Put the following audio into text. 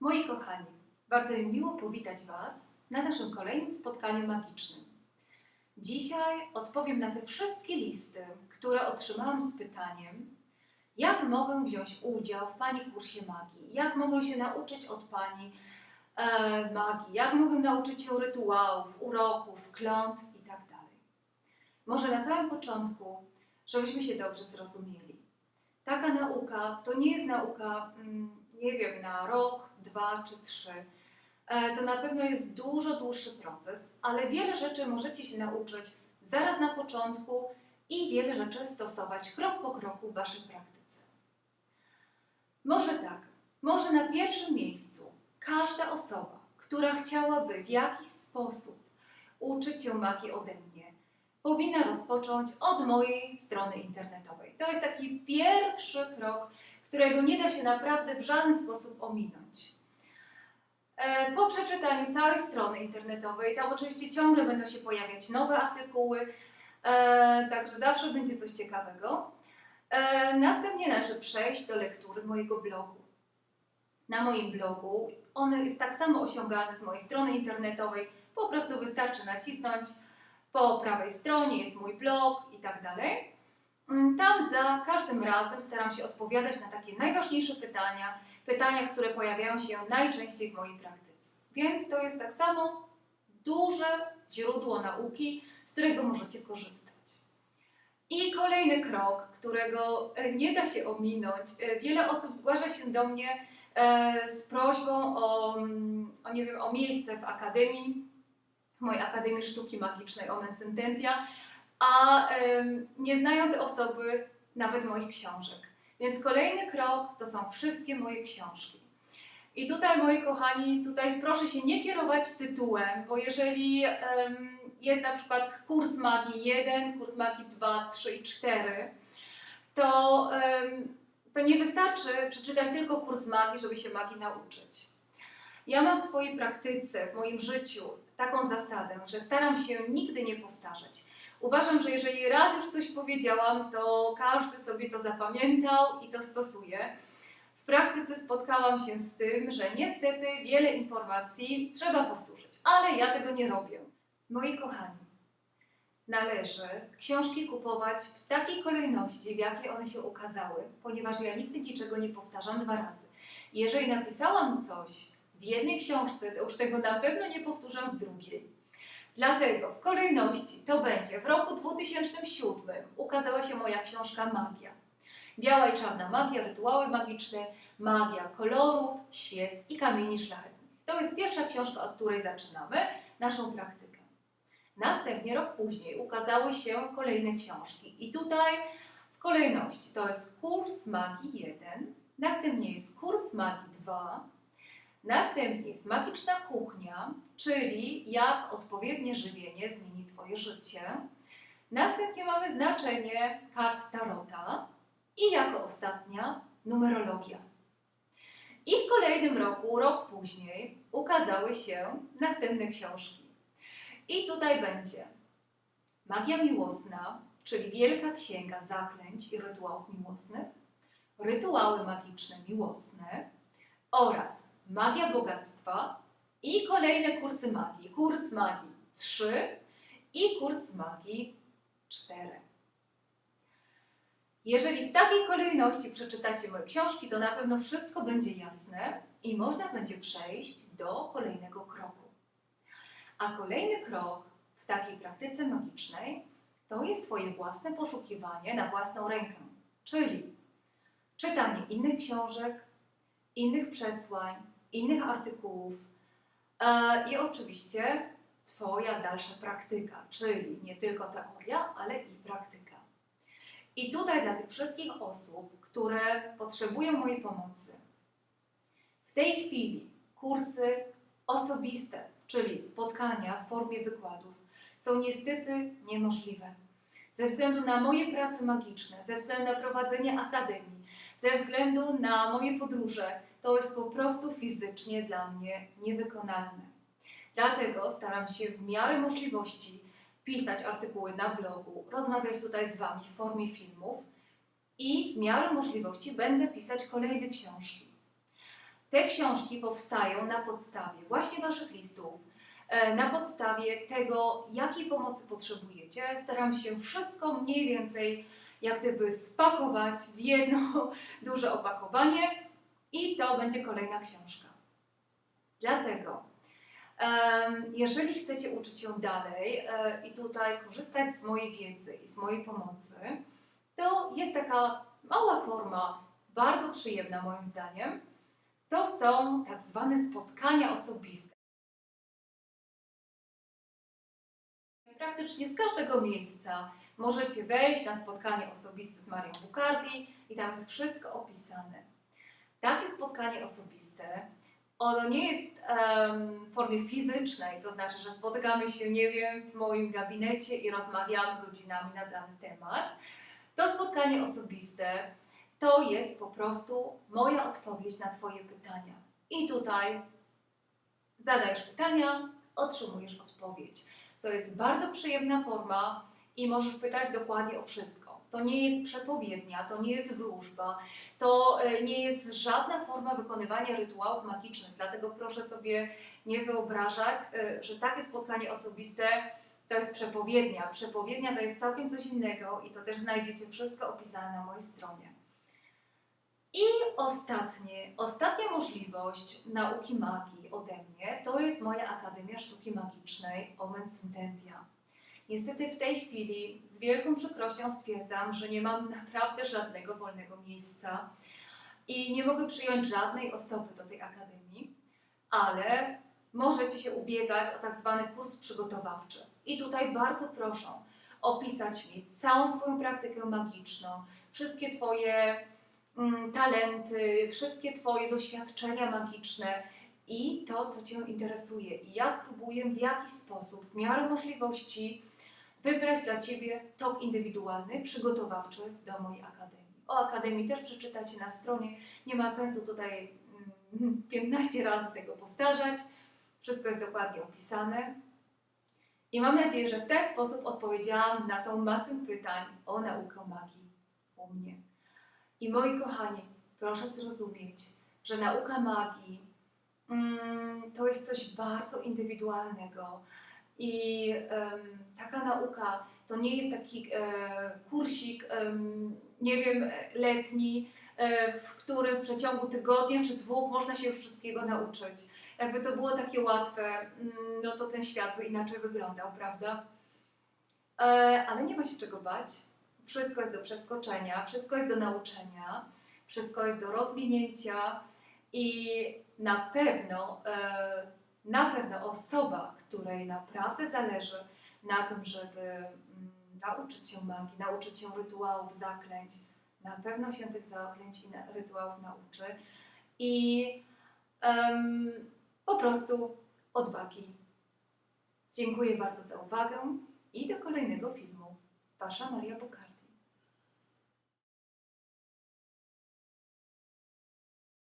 Moi kochani, bardzo mi miło powitać Was na naszym kolejnym spotkaniu magicznym. Dzisiaj odpowiem na te wszystkie listy, które otrzymałam z pytaniem, jak mogę wziąć udział w Pani kursie magii, jak mogę się nauczyć od Pani e, magii, jak mogę nauczyć się rytuałów, uroków, klątw i tak. Może na samym początku, żebyśmy się dobrze zrozumieli. Taka nauka to nie jest nauka, mm, nie wiem, na rok, dwa czy trzy. E, To na pewno jest dużo dłuższy proces, ale wiele rzeczy możecie się nauczyć zaraz na początku i wiele rzeczy stosować krok po kroku w Waszej praktyce. Może tak, może na pierwszym miejscu każda osoba, która chciałaby w jakiś sposób uczyć się magii ode mnie, powinna rozpocząć od mojej strony internetowej. To jest taki pierwszy krok, którego nie da się naprawdę w żaden sposób ominąć. E, Po przeczytaniu całej strony internetowej, tam oczywiście ciągle będą się pojawiać nowe artykuły, e, także zawsze będzie coś ciekawego. E, Następnie należy przejść do lektury mojego blogu. Na moim blogu, on jest tak samo osiągalny z mojej strony internetowej, po prostu wystarczy nacisnąć po prawej stronie jest mój blog i tak dalej. Mm, Tam za każdym razem staram się odpowiadać na takie najważniejsze pytania, pytania, które pojawiają się najczęściej w mojej praktyce. Więc to jest tak samo duże źródło nauki, z którego możecie korzystać. I kolejny krok, którego e, nie da się ominąć. E, Wiele osób zgłasza się do mnie e, z prośbą o, mm, o, nie wiem, o miejsce w akademii, mojej Akademii Sztuki Magicznej Omen Sententia, a em, nie znają te osoby nawet moich książek. Więc kolejny krok to są wszystkie moje książki. I tutaj, moi kochani, tutaj proszę się nie kierować tytułem, bo jeżeli em, jest na przykład kurs magii 1, kurs magii 2, 3 i 4, to, em, to nie wystarczy przeczytać tylko kurs magii, żeby się magii nauczyć. Ja mam w swojej praktyce, w moim życiu taką zasadę, że staram się nigdy nie powtarzać. Uważam, że jeżeli raz już coś powiedziałam, to każdy sobie to zapamiętał i to stosuje. W praktyce spotkałam się z tym, że niestety wiele informacji trzeba powtórzyć, ale ja tego nie robię. Moi kochani, należy książki kupować w takiej kolejności, w jakiej one się ukazały, ponieważ ja nigdy niczego nie powtarzam dwa razy. Jeżeli napisałam coś w jednej książce, już tego na pewno nie powtórzę w drugiej. Dlatego w kolejności to będzie w roku 2007 ukazała się moja książka Magia. Biała i czarna magia, rytuały magiczne, magia kolorów, świec i kamieni szlachetnych. To jest pierwsza książka, od której zaczynamy naszą praktykę. Następnie rok później ukazały się kolejne książki i tutaj w kolejności to jest kurs magii 1, następnie jest kurs magii 2, Następnie jest magiczna kuchnia, czyli jak odpowiednie żywienie zmieni Twoje życie. Następnie mamy znaczenie kart Tarota i jako ostatnia numerologia. I w kolejnym roku, rok później, ukazały się następne książki. I tutaj będzie Magia miłosna, czyli Wielka Księga Zaklęć i Rytuałów Miłosnych, Rytuały Magiczne Miłosne oraz Magia Bogactwa i kolejne kursy magii. Kurs magii 3 i kurs magii 4. Jeżeli w takiej kolejności przeczytacie moje książki, to na pewno wszystko będzie jasne i można będzie przejść do kolejnego kroku. A kolejny krok w takiej praktyce magicznej to jest Twoje własne poszukiwanie na własną rękę, czyli czytanie innych książek, innych przesłań, innych artykułów e, i oczywiście Twoja dalsza praktyka, czyli nie tylko teoria, ale i praktyka. I tutaj dla tych wszystkich osób, które potrzebują mojej pomocy, w tej chwili kursy osobiste, czyli spotkania w formie wykładów, są niestety niemożliwe. Ze względu na moje prace magiczne, ze względu na prowadzenie akademii, ze względu na moje podróże, to jest po prostu fizycznie dla mnie niewykonalne. Dlatego staram się w miarę możliwości pisać artykuły na blogu, rozmawiać tutaj z Wami w formie filmów i w miarę możliwości będę pisać kolejne książki. te książki powstają na podstawie właśnie Waszych listów, e, na podstawie tego, jakiej pomocy potrzebujecie. Staram się wszystko mniej więcej jak gdyby spakować w jedno duże opakowanie i to będzie kolejna książka. Dlatego, jeżeli chcecie uczyć się dalej e, i tutaj korzystać z mojej wiedzy i z mojej pomocy, to jest taka mała forma, bardzo przyjemna moim zdaniem. To są tak zwane spotkania osobiste. Praktycznie z każdego miejsca możecie wejść na spotkanie osobiste z Marią Bukardi i tam jest wszystko opisane. Takie spotkanie osobiste, ono nie jest em, w formie fizycznej, to znaczy, że spotykamy się, nie wiem, w moim gabinecie i rozmawiamy godzinami na dany temat. To spotkanie osobiste to jest po prostu moja odpowiedź na Twoje pytania. I tutaj zadajesz pytania, otrzymujesz odpowiedź. To jest bardzo przyjemna forma i możesz pytać dokładnie o wszystko. To nie jest przepowiednia, to nie jest wróżba, to e, nie jest żadna forma wykonywania rytuałów magicznych. Dlatego proszę sobie nie wyobrażać, e, że takie spotkanie osobiste to jest przepowiednia. Przepowiednia to jest całkiem coś innego i to też znajdziecie wszystko opisane na mojej stronie. I ostatnie, ostatnia możliwość nauki magii ode mnie to jest moja Akademia Sztuki Magicznej Omen Syntentia. Niestety w tej chwili z wielką przykrością stwierdzam, że nie mam naprawdę żadnego wolnego miejsca i nie mogę przyjąć żadnej osoby do tej akademii, ale możecie się ubiegać o tak zwany kurs przygotowawczy. I tutaj bardzo proszę opisać mi całą swoją praktykę magiczną, wszystkie Twoje mm, talenty, wszystkie Twoje doświadczenia magiczne i to, co Cię interesuje. I ja spróbuję w jakiś sposób, w miarę możliwości, wybrać dla Ciebie tok indywidualny, przygotowawczy do mojej akademii. O akademii też przeczytacie na stronie. Nie ma sensu tutaj mm, 15 razy tego powtarzać. Wszystko jest dokładnie opisane. I mam nadzieję, że w ten sposób odpowiedziałam na tą masę pytań o naukę magii u mnie. I moi kochani, proszę zrozumieć, że nauka magii mm, to jest coś bardzo indywidualnego. I taka nauka to nie jest taki e, kursik, nie wiem, letni, e, w którym w przeciągu tygodnia czy dwóch można się wszystkiego nauczyć. Jakby to było takie łatwe, mm, no to ten świat by inaczej wyglądał, prawda? E, ale nie ma się czego bać. Wszystko jest do przeskoczenia, wszystko jest do nauczenia, wszystko jest do rozwinięcia i na pewno, na pewno osoba, której naprawdę zależy na tym, żeby mm, nauczyć się magii, nauczyć się rytuałów, zaklęć, na pewno się tych zaklęć i rytuałów nauczy i em, po prostu odwagi. Dziękuję bardzo za uwagę i do kolejnego filmu. Wasza Maria Bukar.